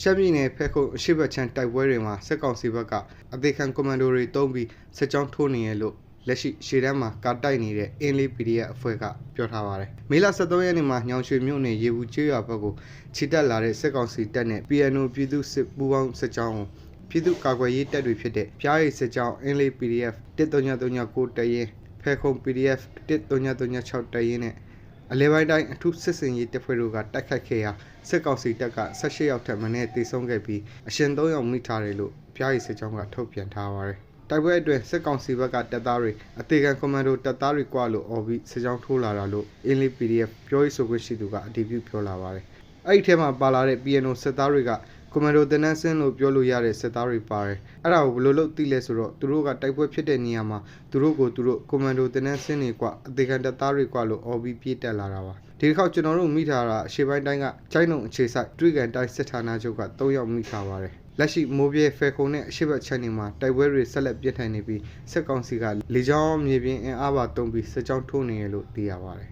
ရှမ်းပြည်နယ်ဖက်ခုတ်အရှိတ်ဘက်ချမ်းတိုက်ပွဲတွေမှာစစ်ကောင်စီဘက်ကအသေးခံကွန်မန်ဒိုတွေတုံးပြီးစစ်ကြောင်းထိုးနေရလို့လက်ရှိရှေ့တန်းမှာကာတိုက်နေတဲ့အင်းလေး PDF အဖွဲ့ကပြောထားပါတယ်။မေလ23ရက်နေ့မှာညောင်ရွှေမြို့နယ်ရေဘူးကျွေးရွာဘက်ကိုခြိတက်လာတဲ့စစ်ကောင်စီတပ်နဲ့ PNO ပြည်သူစစ်ပူးပေါင်းစစ်ကြောင်းကိုပြည်သူ့ကာကွယ်ရေးတပ်တွေဖြစ်တဲ့ပြားရိပ်စစ်ကြောင်းအင်းလေး PDF 13939တရင်ဖဲခုံ PDF 13936တရင်နဲ့ အလဲပိုင်းတိုင်းအထူးစစ်စင်ရေးတပ်ဖွဲ့တို့ကတိုက်ခိုက်ခဲ့ရာစစ်ကောင်စီတပ်က18ရောက်ထပ်မံနဲ့တေဆုံးခဲ့ပြီးအရှင်3ယောက်မိထားတယ်လို့ပြားရိပ်စစ်ကြောင်းကထုတ်ပြန်ထားပါတယ်။တိုက်ပွဲအတွင်းစစ်ကောင်စီဘက်ကတပ်သားတွေအသေးခံကွန်မန်ဒိုတပ်သားတွေကြွလို့အော်ပြီးစစ်ကြောင်းထိုးလာတာလို့အင်းလေး PDF ပြောရေးဆိုခွင့်ရှိသူကအတည်ပြုပြောလာပါတယ်။အဲ့ဒီထဲမှာပါလာတဲ့ PNO စစ်သားတွေက ကွန်မန်ဒိုတင်နန်းစင်းလို့ပြောလို့ရတဲ့စစ်သားတွေပါတယ်။အဲ့ဒါကိုဘယ်လိုလုပ်သိလဲဆိုတော့သူတို့ကတိုက်ပွဲဖြစ်တဲ့နေရာမှာသူတို့ကိုသူတို့ကွန်မန်ဒိုတင်နန်းစင်းတွေကအသေးခံတပ်သားတွေကြလို့အော်ပြီးပြေးတက်လာတာပါ။ဒီတစ်ခေါက်ကျွန်တော်တို့မိထားတာအရှေ့ပိုင်းတိုင်းကကျိုင်းုံအခြေဆိုင်တွေ့ကန်တိုင်းစစ်ဌာနချုပ်က3ယောက်မိထားပါတယ်။လက်ရှိမိုးပြဲဖဲခုံနဲ့အရှိတ်ဘက်ချန်နေမှာတိုက်ပွဲတွေဆက်လက်ပြင်းထန်နေပြီးစစ်ကောင်စီကလေကြောင်းမြေပြင်အင်အားပါတုံးပြီးစစ်ကြောင်းထိုးနေရလို့သိရပါတယ်